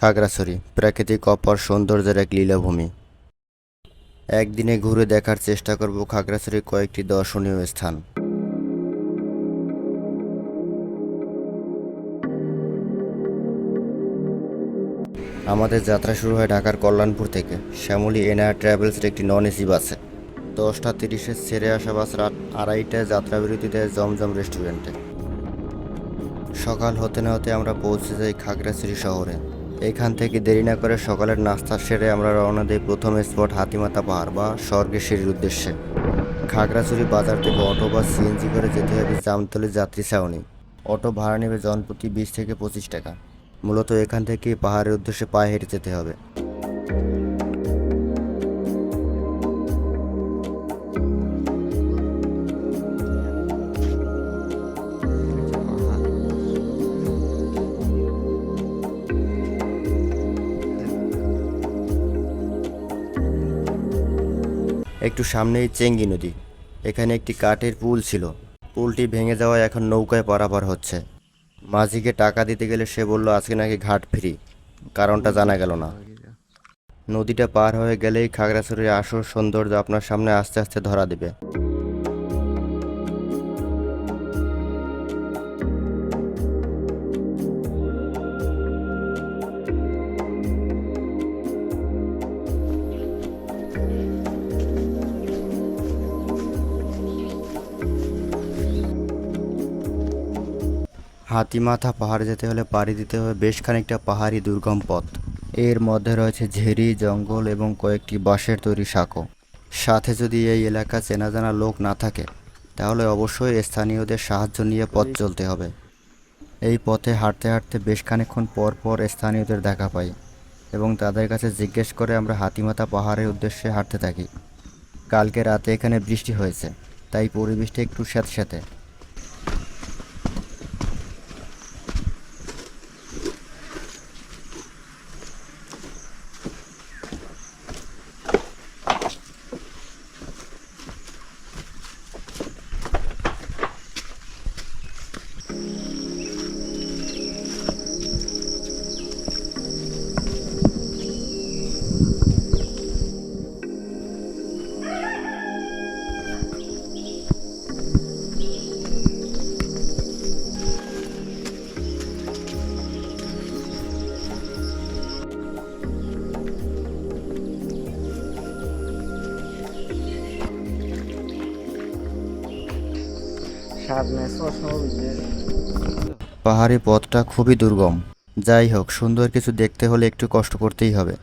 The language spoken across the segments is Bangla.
খাগড়াছড়ি, প্রাকৃতিক অপর সৌন্দর্যের এক লীলাভূমি। একদিনে ঘুরে দেখার চেষ্টা করব খাগড়াছড়ির কয়েকটি দর্শনীয় স্থান। আমাদের যাত্রা শুরু হয় ঢাকার কল্যাণপুর থেকে। শ্যামলী এনআর ট্রাভেলসের একটি নন এসি বাসে। দশটা তিরিশে ছেড়ে আসা বাস রাত আড়াইটায় যাত্রাবিরতি দেয় জমজম রেস্টুরেন্টে। সকাল হতে না হতে আমরা পৌঁছে যাই খাগড়াছড়ি শহরে। এখান থেকে দেরি না করে সকালের নাস্তা সেরে আমরা রওনা দিই প্রথম স্পট হাতিমাতা পাহাড় বা স্বর্গের সিঁড়ির উদ্দেশ্যে। খাগড়াছড়ি বাজার থেকে অটো বা সিএনজি করে যেতে হবে জামতলি যাত্রী ছাউনি। অটো ভাড়া নেবে জনপ্রতি বিশ থেকে পঁচিশ টাকা। মূলত এখান থেকে পাহাড়ের উদ্দেশ্যে পায়ে হেঁটে যেতে হবে। একটু সামনেই চেঙ্গি নদী। এখানে একটি কাঠের পুল ছিল। পুলটি ভেঙে যাওয়ায় এখন নৌকায় পারাপার হচ্ছে। মাঝিকে টাকা দিতে গেলে সে বলল, আজকে নাকি ঘাট ফ্রি। কারণটা জানা গেল না। নদীটা পার হয়ে গেলেই খাগড়াছড়ির আসল সৌন্দর্য আপনার সামনে আস্তে আস্তে ধরা দেবে। হাতিমাথা পাহাড় যেতে হলে পাড়ি দিতে হবে। বেশ খানিকটা পাহাড়ি দুর্গম পথ। এর মধ্যে রয়েছে ঝেরি, জঙ্গল এবং কয়েকটি বাঁশের তৈরি সাঁকো। সাথে যদি এই এলাকা চেনা জানা লোক না থাকে, তাহলে অবশ্যই স্থানীয়দের সাহায্য নিয়ে পথ চলতে হবে। এই পথে হাঁটতে হাঁটতে বেশ খানিকক্ষণ পর পর স্থানীয়দের দেখা পাই এবং তাদের কাছে জিজ্ঞেস করে আমরা হাতিমাথা পাহাড়ের উদ্দেশ্যে হাঁটতে থাকি। কালকে রাতে এখানে বৃষ্টি হয়েছে, তাই পরিবেশটা একটু স্যাঁতস্যাঁতে। পাহাড়ি পথটা খুবই দুর্গম। যাই হোক, সুন্দর কিছু দেখতে হলে একটু কষ্ট করতেই হবে।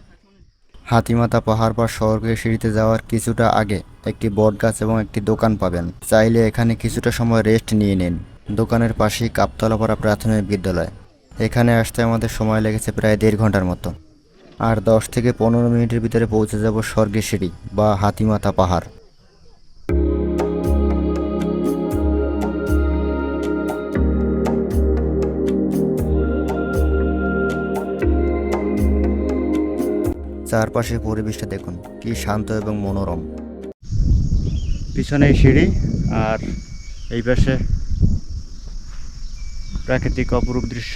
হাতিমাতা পাহাড় বা স্বর্গের সিঁড়িতে যাওয়ার কিছুটা আগে একটি বটগাছ এবং একটি দোকান পাবেন। চাইলে এখানে কিছুটা সময় রেস্ট নিয়ে নিন। দোকানের পাশেই কাপতলাপাড়া প্রাথমিক বিদ্যালয়। এখানে আসতে আমাদের সময় লেগেছে প্রায় দেড় ঘণ্টার মতো। আর দশ থেকে পনেরো মিনিটের ভিতরে পৌঁছে যাব স্বর্গের সিঁড়ি বা হাতিমাতা পাহাড়। চারপাশের পরিবেশটা দেখুন, কি শান্ত এবং মনোরম। পিছনে সিঁড়ি আর এই পাশে প্রাকৃতিক অপরূপ দৃশ্য।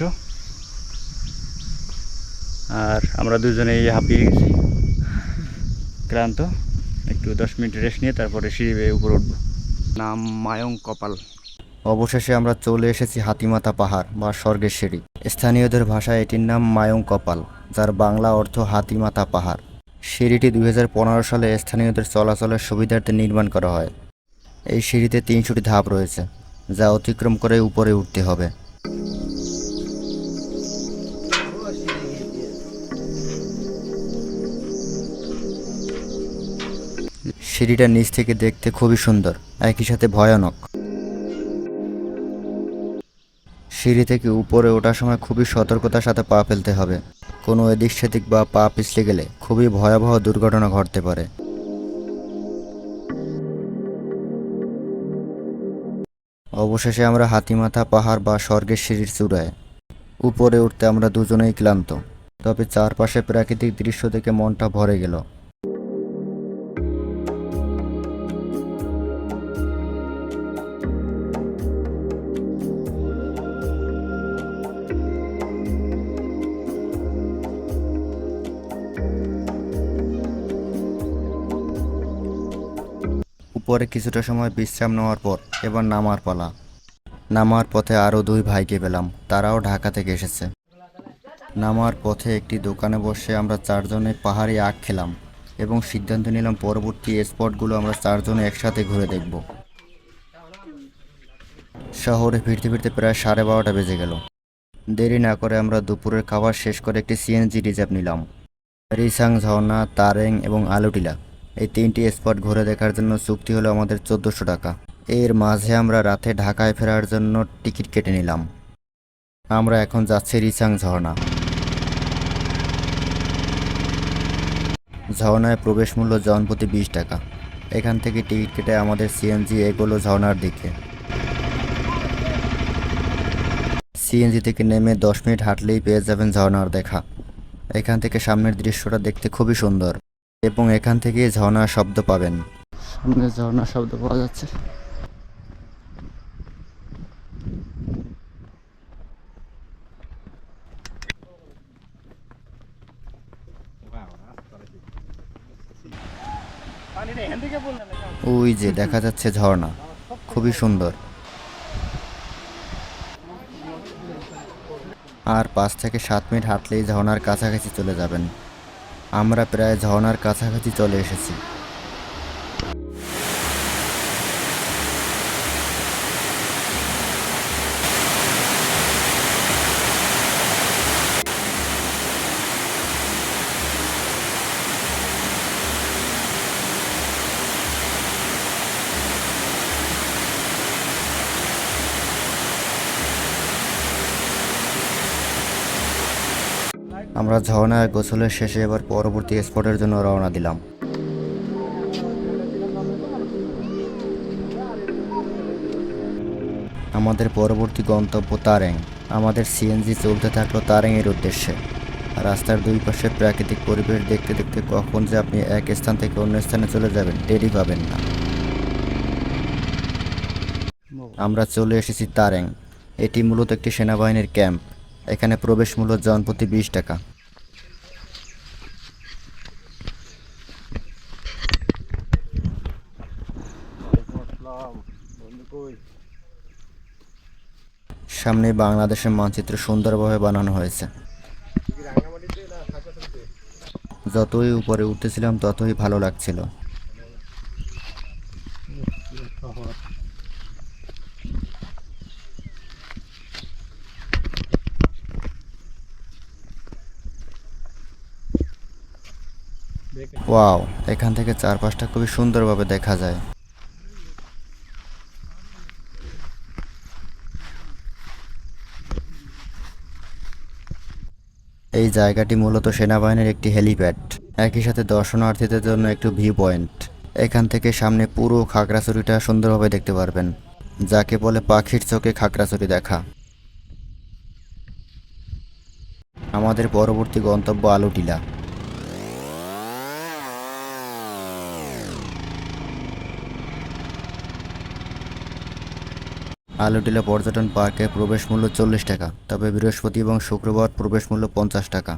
আর আমরা দুজনেই হাঁপিয়ে গেছি। ক্লান্ত, একটু দশ মিনিট রেস্ট নিয়ে তারপরে সিঁড়ি বেয়ে উপরে উঠবো। নাম মায়ং কপাল। অবশেষে আমরা চলে এসেছি হাতিমাতা পাহাড় বা স্বর্গের সিঁড়ি। স্থানীয়দের ভাষায় এটির নাম মায়ং কপাল। যার বাংলা অর্থ হাতিমাতা পাহাড়। সিঁড়িটি দুই হাজার পনেরো সালে স্থানীয়দের চলাচলের সুবিধার্থে নির্মাণ করা হয়। এই সিঁড়িতে তিনশোটি ধাপ রয়েছে, যা অতিক্রম করে উপরে উঠতে হবে। সিঁড়িটা নিচ থেকে দেখতে খুবই সুন্দর, একই সাথে ভয়ানক। সিঁড়ি থেকে উপরে ওঠার সময় খুবই সতর্কতার সাথে পা ফেলতে হবে। কোনো এদিক সেদিক বা পা পিছলে গেলে খুবই ভয়াবহ দুর্ঘটনা ঘটতে পারে। অবশেষে আমরা হাতিমাথা পাহাড় বা স্বর্গের সিঁড়ির চূড়ায়। উপরে উঠতে আমরা দুজনেই ক্লান্ত, তবে চারপাশে প্রাকৃতিক দৃশ্য দেখে মনটা ভরে গেল। উপরে কিছুটা সময় বিশ্রাম নেওয়ার পর এবার নামার পালা। নামার পথে আরও দুই ভাইকে পেলাম, তারাও ঢাকা থেকে এসেছে। নামার পথে একটি দোকানে বসে আমরা চারজনে পাহাড়ি আখ খেলাম এবং সিদ্ধান্ত নিলাম পরবর্তী স্পটগুলো আমরা চারজনে একসাথে ঘুরে দেখব। শহরে ফিরতে ফিরতে প্রায় সাড়ে বারোটা বেজে গেল। দেরি না করে আমরা দুপুরের খাবার শেষ করে একটি সিএনজি রিজার্ভ নিলাম। রিসাং ঝর্ণা, তারেং এবং আলুটিলা এই তিনটি স্পট ঘুরে দেখার জন্য চুক্তি হলো আমাদের চোদ্দোশো টাকা। এর মাঝে আমরা রাতে ঢাকায় ফেরার জন্য টিকিট কেটে নিলাম। আমরা এখন যাচ্ছি রিসাং ঝর্ণা। ঝর্ণায় প্রবেশ মূল্য জনপ্রতি বিশ টাকা। এখান থেকে টিকিট কেটে আমাদের সিএনজি এগোলো ঝর্ণার দিকে। সিএনজি থেকে নেমে দশ মিনিট হাঁটলেই পেয়ে যাবেন ঝর্ণার দেখা। এখান থেকে সামনের দৃশ্যটা দেখতে খুবই সুন্দর। এবং এখান থেকে ঝর্ণার শব্দ পাবেন। সামনে ঝর্ণার শব্দ পাওয়া যাচ্ছে। ওই যে দেখা যাচ্ছে ঝর্ণা খুবই সুন্দর। আর পাঁচ থেকে সাত মিনিট হাঁটলেই ঝর্ণার কাছাকাছি চলে যাবেন। আমরা প্রায় ঝর্নার কাছাকাছি চলে এসেছি। আমরা ঝর্ণায় গোসলের শেষে এবার পরবর্তী স্পটের জন্য রওনা দিলাম। আমাদের পরবর্তী গন্তব্য তারেং। আমাদের সিএনজি চলতে থাকল তারেংয়ের উদ্দেশ্যে। রাস্তার দুই পাশে প্রাকৃতিক পরিবেশ দেখতে দেখতে কখন যে আপনি এক স্থান থেকে অন্য স্থানে চলে যাবেন টেরি পাবেন না। আমরা চলে এসেছি তারেং। এটি মূলত একটি সেনাবাহিনীর ক্যাম্প। এখানে প্রবেশ মূল্য জনপ্রতি বিশ টাকা। সামনে বাংলাদেশের মানচিত্র সুন্দরভাবে বানানো হয়েছে। যতই উপরে উঠতেছিলাম, ততই ভালো লাগছিল। ওয়াও এখান থেকে চারপাশটা খুবই সুন্দরভাবে দেখা যায়। এই জায়গাটি মূলত সেনাবাহিনীর একটি হেলিপ্যাড। একই সাথে দর্শনার্থীদের জন্য একটু ভিউ পয়েন্ট এখান থেকে সামনে পুরো খাগড়াছড়িটা সুন্দরভাবে দেখতে পারবেন, যাকে বলে পাখির চোখে খাগড়াছড়ি দেখা। আমাদের পরবর্তী গন্তব্য আলুটিলা। আলুটিলা পর্যটন পার্কে প্রবেশ মূল্য চল্লিশ টাকা, তবে বৃহস্পতি এবং শুক্রবার প্রবেশ মূল্য পঞ্চাশ টাকা।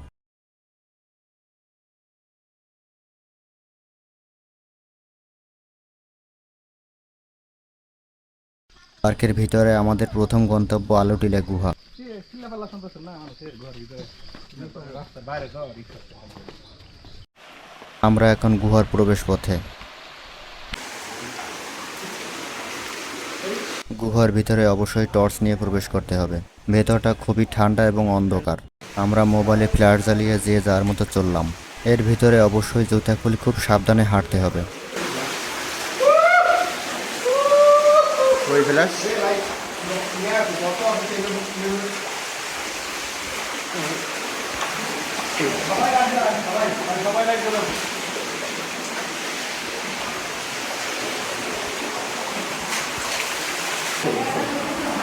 পার্কের ভিতরে আমাদের প্রথম গন্তব্য আলুটিলা গুহা। আমরা এখন গুহার প্রবেশ পথে। গুহার ভিতরে অবশ্যই টর্চ নিয়ে প্রবেশ করতে হবে। ভেতরটা খুবই ঠান্ডা এবং অন্ধকার। আমরা মোবাইলে ফ্ল্যাট জ্বালিয়ে যে যার মতো চললাম। এর ভিতরে অবশ্যই জুতা খুলে খুব সাবধানে হাঁটতে হবে।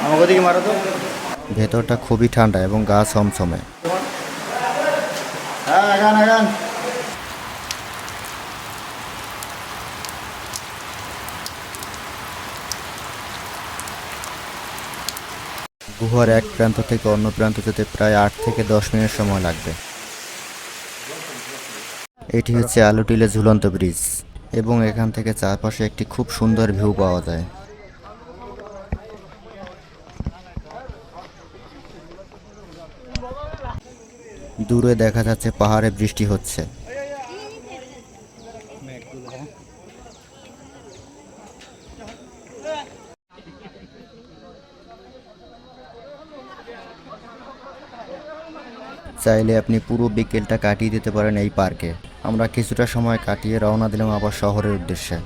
আমাকে দিকে মারো তো। ভেতরটা খুবই ঠান্ডা এবং গা ছমছমে। হ্যাঁ আগান আগান। গুহার এক প্রান্ত থেকে অন্য প্রান্ত যেতে প্রায় আট থেকে দশ মিনিট সময় লাগবে। এটি হচ্ছে আলুটিলে ঝুলন্ত ব্রিজ এবং এখান থেকে চারপাশে একটি খুব সুন্দর ভিউ পাওয়া যায়। দূরে দেখা যাচ্ছে, পাহাড়ে বৃষ্টি হচ্ছে। চাইলে আপনি পুরো বিকেলটা কাটিয়ে দিতে পারেন এই পার্কে। আমরা কিছুটা সময় কাটিয়ে রওনা দিলাম আবার শহরের উদ্দেশ্যে।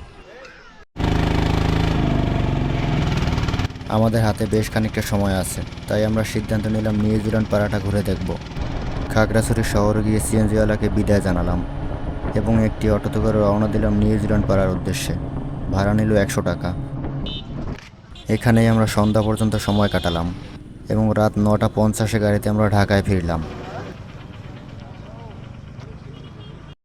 আমাদের হাতে বেশ খানিকটা সময় আছে, তাই আমরা সিদ্ধান্ত নিলাম নিউজিল্যান্ড পাড়াটা ঘুরে দেখব। খাগড়াছড়ি শহরে গিয়ে সিএনজিওয়ালাকে বিদায় জানালাম এবং একটি অটোতে করে রওনা দিলাম নিউজিল্যান্ড পাড়ার উদ্দেশ্যে। ভাড়া নিল একশো টাকা। এখানেই আমরা সন্ধ্যা পর্যন্ত সময় কাটালাম এবং রাত নটা পঞ্চাশে গাড়িতে আমরা ঢাকায় ফিরলাম।